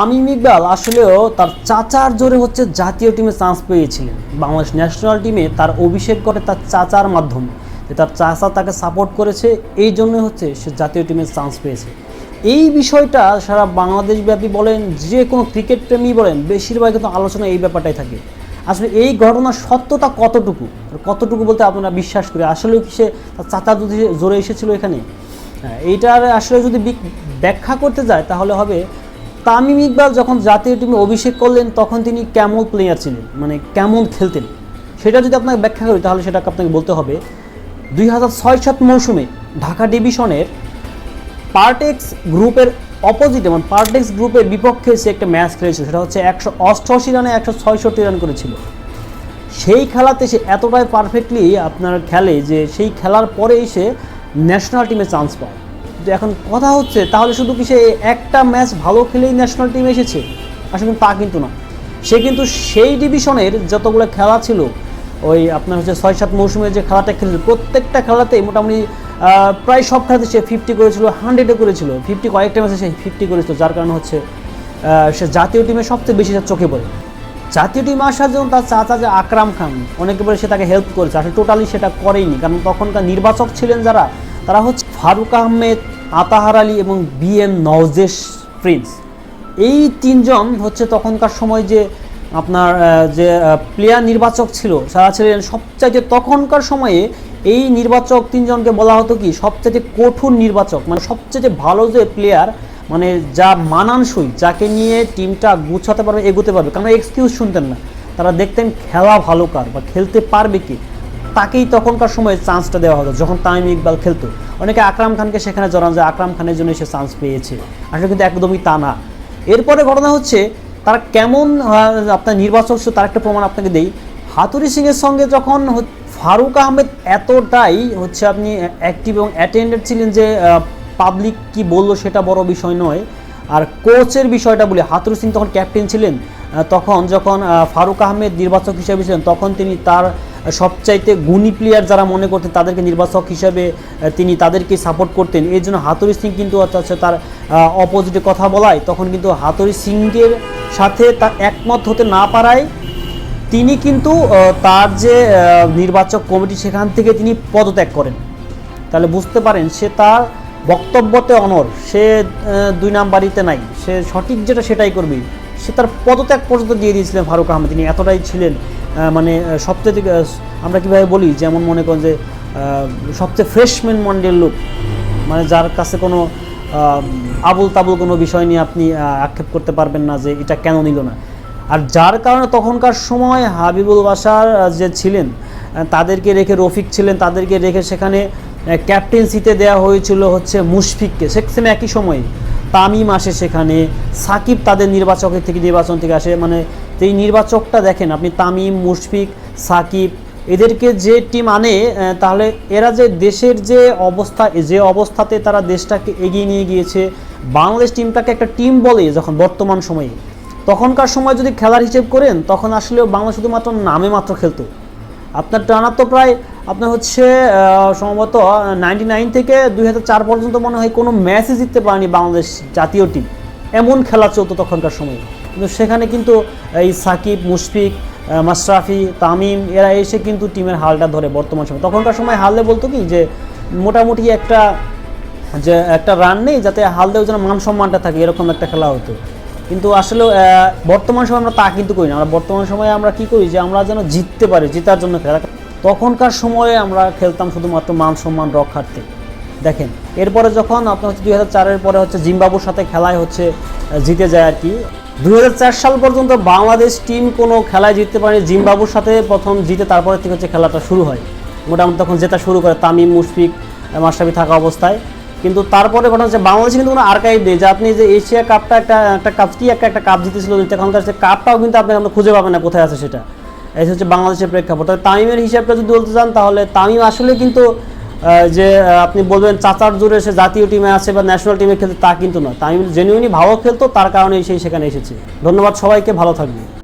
তামিম ইকবাল আসলেও তার চাচার জোরে হচ্ছে জাতীয় টিমে চান্স পেয়েছিলেন। বাংলাদেশ ন্যাশনাল টিমে তার অভিষেক করে তার চাচার মাধ্যমে যে তার চাচা তাকে সাপোর্ট করেছে এই জন্য হচ্ছে সে জাতীয় টিমে চান্স পেয়েছে। এই বিষয়টা সারা বাংলাদেশ ব্যাপী বলেন যে কোনো ক্রিকেট প্রেমী বলেন বেশিরভাগ কিন্তু আলোচনা এই ব্যাপারটাই থাকে। আসলে এই ঘটনার সত্যতা কতটুকু? কতটুকু বলতে আপনারা বিশ্বাস করে? আসলেও কি সে তার চাচা জোরে এসেছিল এখানে? হ্যাঁ, এইটার আসলে যদি ব্যাখ্যা করতে যায় তাহলে হবে তামিম ইকবাল যখন জাতীয় টিমে অভিষেক করলেন, তখন তিনি কেমন প্লেয়ার ছিলেন? মানে কেমন খেলতেন? সেটা যদি আপনাকে ব্যাখ্যা করি, তাহলে সেটাকে আপনাকে বলতে হবে। দুই হাজার ছয় সাত মৌসুমে ঢাকা ডিভিশনের পার্টেক্স গ্রুপের অপোজিটে মানে পার্টেক্স গ্রুপের বিপক্ষে সে একটা ম্যাচ খেলেছিল। সেটা হচ্ছে একশো অষ্টআশি রানে একশো ছয়ষট্টি রান করেছিল। সেই খেলাতে সে এতটাই পারফেক্টলি আপনার খেলে যে সেই খেলার পরেই সে ন্যাশনাল টিমে চান্স পায়। এখন কথা হচ্ছে, তাহলে শুধু কি সে একটা ম্যাচ ভালো খেলেই ন্যাশনাল টিমে এসেছে? আসলে তা কিন্তু না। সে কিন্তু সেই ডিভিশনের যতগুলো খেলা ছিল, ওই আপনার হচ্ছে ছয় সাত মৌসুমে যে খেলাটা খেলেছিল, প্রত্যেকটা খেলাতেই মোটামুটি প্রায় সব খেলাতে সে ফিফটি করেছিল হান্ড্রেডে করেছিল। ফিফটি কয়েকটা ম্যাচে সে ফিফটি করেছিল, যার কারণে হচ্ছে সে জাতীয় টিমে সবচেয়ে বেশি তার চোখে পড়ে। জাতীয় টিমে আসার জন্য তার চাচা যে আকরাম খান, অনেকে বলে সে তাকে হেল্প করেছে, আসলে টোটালি সেটা করেইনি। কারণ তখনকার নির্বাচক ছিলেন যারা তারা হচ্ছে ফারুক আহমেদ, আতাহার আলী এবং বি এম নওজেশ প্রিন্স। এই তিনজন হচ্ছে তখনকার সময় যে আপনার যে প্লেয়ার নির্বাচক ছিল তারা ছিলেন। সবচাইতে তখনকার সময়ে এই নির্বাচক তিনজনকে বলা হতো কি, সবচাইতে কঠোর নির্বাচক মানে সবচেয়ে ভালো যে প্লেয়ার মানে যা মানানসই, যাকে নিয়ে টিমটা গুছাতে পারবে, এগোতে পারবে। কারণ এক্সকিউজ শুনতেন না। তারা দেখতেন খেলা ভালো কার বা খেলতে পারবে কি। তাকেই তখনকার সময় চান্সটা দেওয়া হতো যখন তামিম ইকবাল খেলতো। অনেকে আকরাম খানকে সেখানে জড়ান যে আকরাম খানের জন্য সে চান্স পেয়েছে। আসলে কিন্তু একদমই তা না। এরপরে ঘটনা হচ্ছে, তারা কেমন আপনার নির্বাচক তার একটা প্রমাণ আপনাকে দেই। হাতুরি সিংয়ের সঙ্গে যখন ফারুক আহমেদ এতটাই হচ্ছে আপনি অ্যাক্টিভ এবং অ্যাটেন্ডেড ছিলেন যে পাবলিক কি বলল সেটা বড় বিষয় নয়। আর কোচের বিষয়টা বলি, হাতুর সিং তখন ক্যাপ্টেন ছিলেন। তখন যখন ফারুক আহমেদ নির্বাচক হিসেবে ছিলেন, তখন তিনি তার সবচাইতে গুণী প্লেয়ার যারা মনে করতেন, তাদেরকে নির্বাচক হিসেবে তিনি তাদেরকে সাপোর্ট করতেন। এই জন্য হাতুরি সিং কিন্তু হচ্ছে তার অপোজিটে কথা বলায়, তখন কিন্তু হাতুরি সিংয়ের সাথে তার একমত হতে না পারায় তিনি কিন্তু তার যে নির্বাচক কমিটি সেখান থেকে তিনি পদত্যাগ করেন। তাহলে বুঝতে পারেন, সে তার বক্তব্যতে অনর সে দুই নাম্বারিতে নাই, সে সঠিক যেটা সেটাই করবে সে তার পদত্যাগ পর্যন্ত দিয়ে দিয়েছিলেন ফারুক আহমেদ। তিনি এতটাই ছিলেন মানে সবচেয়ে আমরা কীভাবে বলি, যেমন মনে করেন যে সবচেয়ে ফ্রেশম্যান মন্ডের লোক। মানে যার কাছে কোনো আবুল তাবুল কোনো বিষয় নিয়ে আপনি আক্ষেপ করতে পারবেন না যে এটা কেন নিল না। আর যার কারণে তখনকার সময় হাবিবুল বাসার যে ছিলেন তাদেরকে রেখে রফিক ছিলেন, তাদেরকে রেখে সেখানে ক্যাপ্টেন্সিতে দেওয়া হয়েছিল হচ্ছে মুশফিককে। সেখানে একই সময়ে। তামিম আসে সেখানে, সাকিব তাদের নির্বাচকের থেকে নির্বাচন থেকে আসে মানে এই নির্বাচকটা দেখেন আপনি, তামিম, মুশফিক, সাকিব, এদেরকে যে টিম আনে তাহলে এরা যে দেশের যে অবস্থা যে অবস্থাতে তারা দেশটাকে এগিয়ে নিয়ে গিয়েছে, বাংলাদেশ টিমটাকে একটা টিম বলে যখন বর্তমান সময়ে, তখনকার সময় যদি খেলার হিসেব করেন, তখন আসলে বাংলা শুধুমাত্র নামে মাত্র খেলতো। আপনার টানা তো প্রায় আপনার হচ্ছে সম্ভবত নাইনটি নাইন থেকে দুই পর্যন্ত মনে হয় কোনো ম্যাচই জিততে পারেনি বাংলাদেশ জাতীয় টিম এমন খেলা চলতো তখনকার সময়। কিন্তু সেখানে কিন্তু এই সাকিব, মুশফিক মাশরাফি, তামিম, এরা এসে কিন্তু টিমের হালটা ধরে বর্তমান সময়। তখনকার সময় হারলে বলতো কি যে, মোটামুটি একটা, যে, একটা রান নেই যাতে হালদেও যেন মান সম্মানটা থাকে, এরকম একটা খেলা হতো। কিন্তু আসলে বর্তমান সময় আমরা তা কিন্তু করি না। আমরা বর্তমান সময়ে আমরা কি করি যে, আমরা যেন জিততে পারি, জেতার জন্য খেলা। তখনকার সময়ে আমরা খেলতাম শুধুমাত্র মান সম্মান রক্ষার্থে। দেখেন, এরপরে যখন আপনার হচ্ছে দুই হাজার পরে হচ্ছে জিম্বাবুর সাথে খেলায় হচ্ছে জিতে যায় আর কি, দুই হাজার চার সাল পর্যন্ত বাংলাদেশ টিম কোনো খেলায় জিততে পারেনি। জিম্বাবুর সাথে প্রথম জিতে তারপরে থেকে হচ্ছে খেলাটা শুরু হয়। মোটামুটি তখন জেতা শুরু করে তামিম, মুশফিক মাস্টাবি থাকা অবস্থায়। কিন্তু তারপরে ঘটনা হচ্ছে বাংলাদেশে কিন্তু কোনো আর্কাইভ নেই। যে আপনি যে এশিয়া কাপটা একটা একটা কাপ কি একটা একটা কাপ জিতেছিল তখনকার সে কাপটাও কিন্তু আপনি আমরা খুঁজে পাবেন না কোথায় আছে সেটা। এই হচ্ছে বাংলাদেশের প্রেক্ষাপট। তামিমের হিসাবটা যদি বলতে চান, তাহলে তামিম আসলে কিন্তু যে আপনি বলবেন চাচার জোরে সে জাতীয় টিমে আছে বা ন্যাশনাল টিমে খেলতে, তা কিন্তু নয়। তামিম জেনুইনই ভালো খেলতো, তার কারণেই সেই সেখানে এসেছে। ধন্যবাদ সবাইকে, ভালো থাকবে